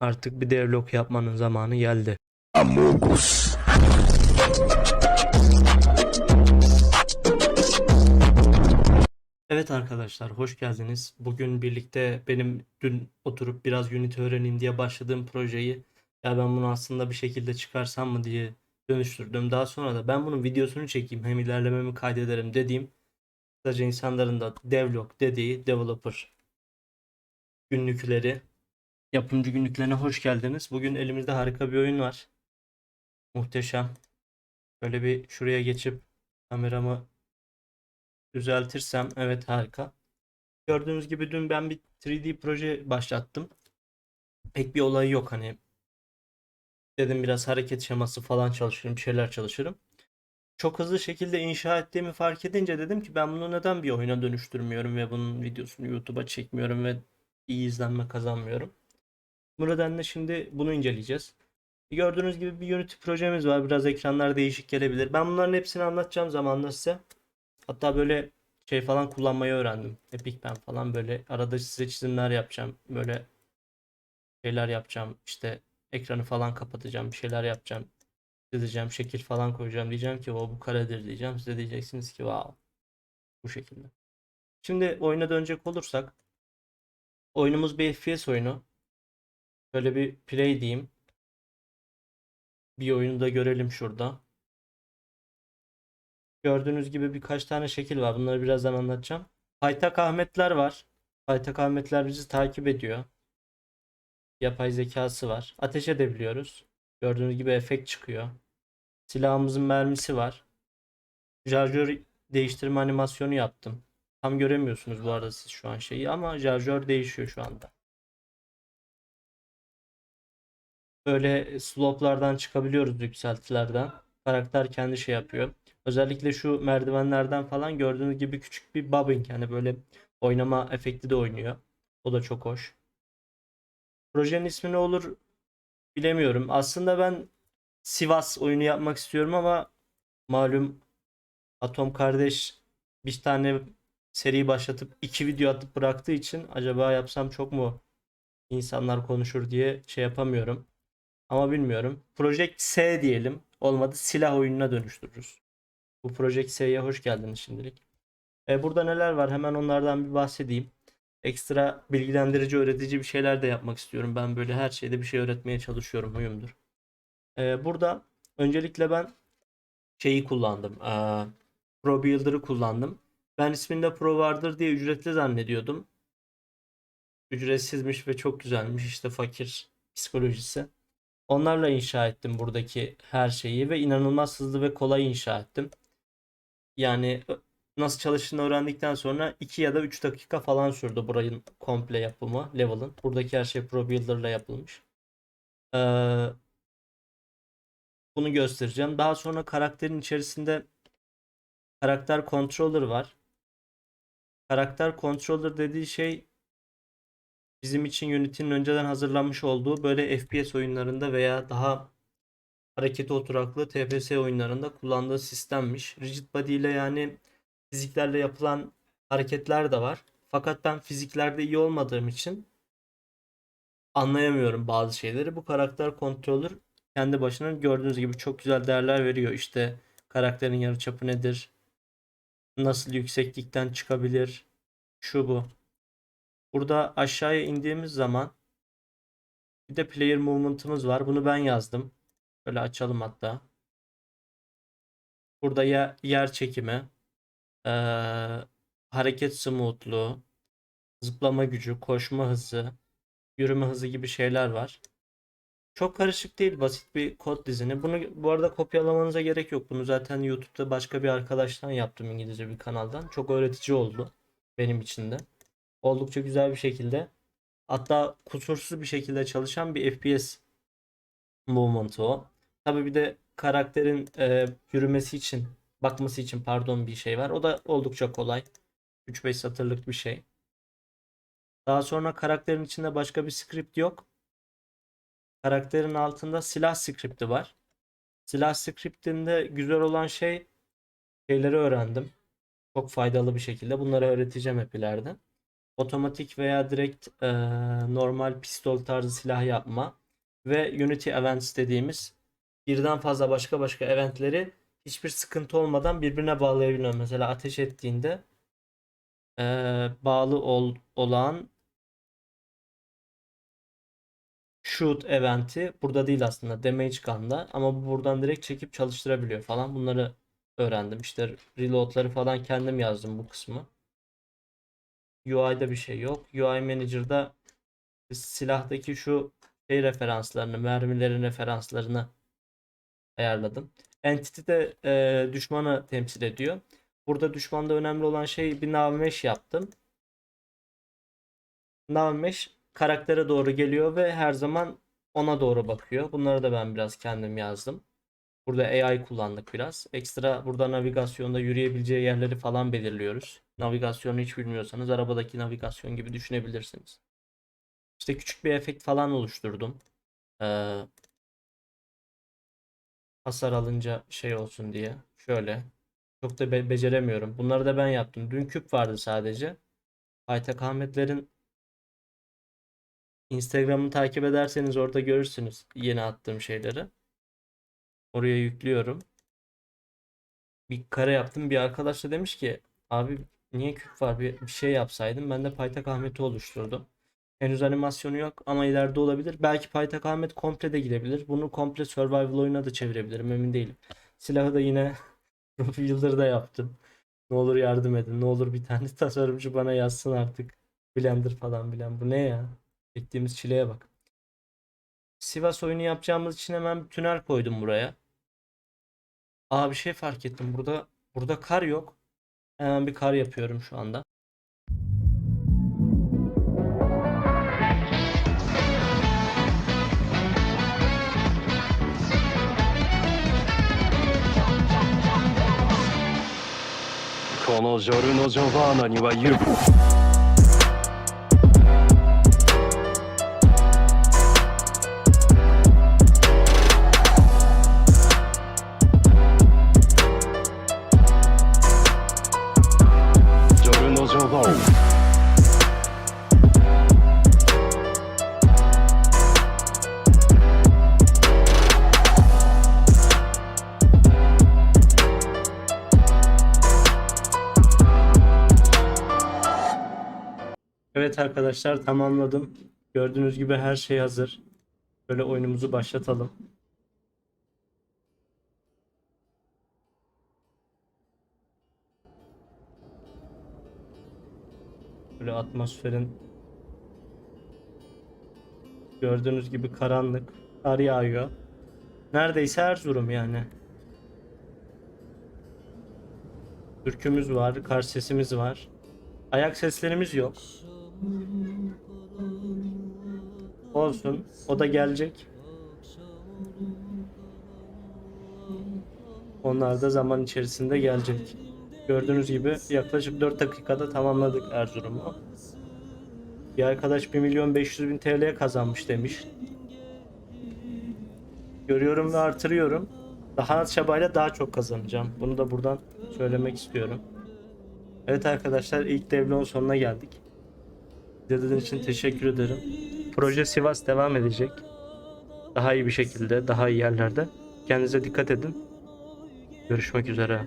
Artık bir devlog yapmanın zamanı geldi. Amogus. Evet arkadaşlar hoş geldiniz. Bugün birlikte benim dün oturup biraz Unity öğreneyim diye başladığım projeyi ya ben bunu aslında bir şekilde çıkarsam mı diye dönüştürdüm. Daha sonra da ben bunun videosunu çekeyim hem ilerlememi kaydederim dediğim kısaca insanların da devlog dediği developer günlükleri yapımcı günlüklerine hoş geldiniz. Bugün elimizde harika bir oyun var. Muhteşem. Böyle bir şuraya geçip kameramı düzeltirsem evet harika. Gördüğünüz gibi dün ben bir 3D proje başlattım. Pek bir olayı yok hani. Dedim biraz hareket şeması falan çalışırım, bir şeyler çalışırım. Çok hızlı şekilde inşa ettiğimi fark edince dedim ki ben bunu neden bir oyuna dönüştürmüyorum ve bunun videosunu YouTube'a çekmiyorum ve iyi izlenme kazanmıyorum. Bu nedenle şimdi bunu inceleyeceğiz. Gördüğünüz gibi bir Unity projemiz var. Biraz ekranlar değişik gelebilir. Ben bunların hepsini anlatacağım zamanla size. Hatta böyle şey falan kullanmayı öğrendim. Epic Pen falan böyle arada size çizimler yapacağım. Böyle şeyler yapacağım. İşte ekranı falan kapatacağım. Bir şeyler yapacağım. Çizeceğim. Şekil falan koyacağım. Diyeceğim ki o bu karedir diyeceğim. Siz de diyeceksiniz ki wow. Bu şekilde. Şimdi oyuna dönecek olursak oyunumuz bir FPS oyunu. Böyle bir play diyeyim. Bir oyunu da görelim şurada. Gördüğünüz gibi birkaç tane şekil var. Bunları birazdan anlatacağım. Paytak Ahmetler var. Paytak Ahmetler bizi takip ediyor. Yapay zekası var. Ateş edebiliyoruz. Gördüğünüz gibi efekt çıkıyor. Silahımızın mermisi var. Şarjör değiştirme animasyonu yaptım. Tam göremiyorsunuz bu arada siz şu an şeyi ama şarjör değişiyor şu anda. Böyle sloplardan çıkabiliyoruz yükseltilerden. Karakter kendi şey yapıyor. Özellikle şu merdivenlerden falan gördüğünüz gibi küçük bir bobbing yani böyle oynama efekti de oynuyor. O da çok hoş. Projenin ismi ne olur bilemiyorum. Aslında ben Sivas oyunu yapmak istiyorum ama malum Atom kardeş bir tane seri başlatıp iki video atıp bıraktığı için acaba yapsam çok mu insanlar konuşur diye şey yapamıyorum. Ama bilmiyorum. Project S diyelim. Olmadı silah oyununa dönüştürürüz. Bu Project S'ye hoş geldiniz şimdilik. E, burada neler var? Hemen onlardan bir bahsedeyim. Ekstra bilgilendirici, öğretici bir şeyler de yapmak istiyorum. Ben böyle her şeyde bir şey öğretmeye çalışıyorum. Huyumdur. E, burada öncelikle ben şeyi kullandım. E, Pro Builder'ı kullandım. Ben isminde Pro vardır diye ücretli zannediyordum. Ücretsizmiş ve çok güzelmiş. İşte fakir psikolojisi. Onlarla inşa ettim buradaki her şeyi ve inanılmaz hızlı ve kolay inşa ettim. Yani nasıl çalıştığını öğrendikten sonra 2 ya da 3 dakika falan sürdü buranın komple yapımı, level'ın. Buradaki her şey Pro Builder'la yapılmış. Ee, bunu göstereceğim. Daha sonra karakterin içerisinde karakter controller var. Karakter controller dediği şey bizim için Unity'nin önceden hazırlanmış olduğu böyle FPS oyunlarında veya daha hareketi oturaklı TFS oyunlarında kullandığı sistemmiş. Rigid body ile yani fiziklerle yapılan hareketler de var. Fakat ben fiziklerde iyi olmadığım için anlayamıyorum bazı şeyleri. Bu karakter controller kendi başına gördüğünüz gibi çok güzel değerler veriyor. İşte karakterin yarıçapı nedir? Nasıl yükseklikten çıkabilir? Şu bu. Burada aşağıya indiğimiz zaman bir de player movement'ımız var. Bunu ben yazdım. Böyle açalım hatta. Burada ya yer çekimi, eee, hareket smoothluğu, zıplama gücü, koşma hızı, yürüme hızı gibi şeyler var. Çok karışık değil, basit bir kod dizini. Bunu bu arada kopyalamanıza gerek yok. Bunu zaten YouTube'da başka bir arkadaştan yaptım İngilizce bir kanaldan. Çok öğretici oldu benim için de. Oldukça güzel bir şekilde. Hatta kusursuz bir şekilde çalışan bir FPS movement o. Tabii bir de karakterin e, yürümesi için, bakması için pardon bir şey var. O da oldukça kolay. 3-5 satırlık bir şey. Daha sonra karakterin içinde başka bir script yok. Karakterin altında silah script'i var. Silah script'inde güzel olan şey şeyleri öğrendim. Çok faydalı bir şekilde. Bunları öğreteceğim hep ileride. Otomatik veya direkt eee, normal pistol tarzı silah yapma ve Unity Events dediğimiz birden fazla başka başka eventleri hiçbir sıkıntı olmadan birbirine bağlayabiliyorum. Mesela ateş ettiğinde eee, bağlı ol, olan shoot eventi burada değil aslında damage gun'da ama bu buradan direkt çekip çalıştırabiliyor falan bunları öğrendim. İşte reload'ları falan kendim yazdım bu kısmı. UI'da bir şey yok. UI Manager'da silahtaki şu şey referanslarını, mermilerin referanslarını ayarladım. Entity de e, düşmanı temsil ediyor. Burada düşmanda önemli olan şey bir nav mesh yaptım. Nav mesh karaktere doğru geliyor ve her zaman ona doğru bakıyor. Bunları da ben biraz kendim yazdım. Burada AI kullandık biraz. Ekstra burada navigasyonda yürüyebileceği yerleri falan belirliyoruz. Navigasyonu hiç bilmiyorsanız arabadaki navigasyon gibi düşünebilirsiniz. İşte küçük bir efekt falan oluşturdum. Ee, hasar alınca şey olsun diye. Şöyle. Çok da be- beceremiyorum. Bunları da ben yaptım. Dün küp vardı sadece. Aytek Ahmetler'in Instagram'ını takip ederseniz orada görürsünüz yeni attığım şeyleri. Oraya yüklüyorum. Bir kare yaptım. Bir arkadaş da demiş ki abi niye küp var bir, bir şey yapsaydım. Ben de Paytak Ahmet'i oluşturdum. Henüz animasyonu yok ama ileride olabilir. Belki Paytak Ahmet komple de girebilir. Bunu komple survival oyuna da çevirebilirim emin değilim. Silahı da yine Rufi Yıldır'da yaptım. Ne olur yardım edin. Ne olur bir tane tasarımcı bana yazsın artık. Blender falan bilen. Bu ne ya? Çektiğimiz çileye bak. Sivas oyunu yapacağımız için hemen bir tünel koydum buraya. Aa bir şey fark ettim. Burada burada kar yok. Hemen bir kar yapıyorum şu anda. Kono Evet arkadaşlar tamamladım. Gördüğünüz gibi her şey hazır. Böyle oyunumuzu başlatalım. Böyle atmosferin gördüğünüz gibi karanlık. Kar yağıyor. Neredeyse Erzurum yani. Türkümüz var, kar sesimiz var. Ayak seslerimiz yok. Olsun. O da gelecek. Onlar da zaman içerisinde gelecek. Gördüğünüz gibi yaklaşık 4 dakikada tamamladık Erzurum'u. Bir arkadaş 1 milyon 500 bin TL kazanmış demiş. Görüyorum ve artırıyorum. Daha az çabayla daha çok kazanacağım. Bunu da buradan söylemek istiyorum. Evet arkadaşlar ilk devlonun sonuna geldik. İzlediğiniz için teşekkür ederim. Proje Sivas devam edecek. Daha iyi bir şekilde, daha iyi yerlerde. Kendinize dikkat edin. Görüşmek üzere.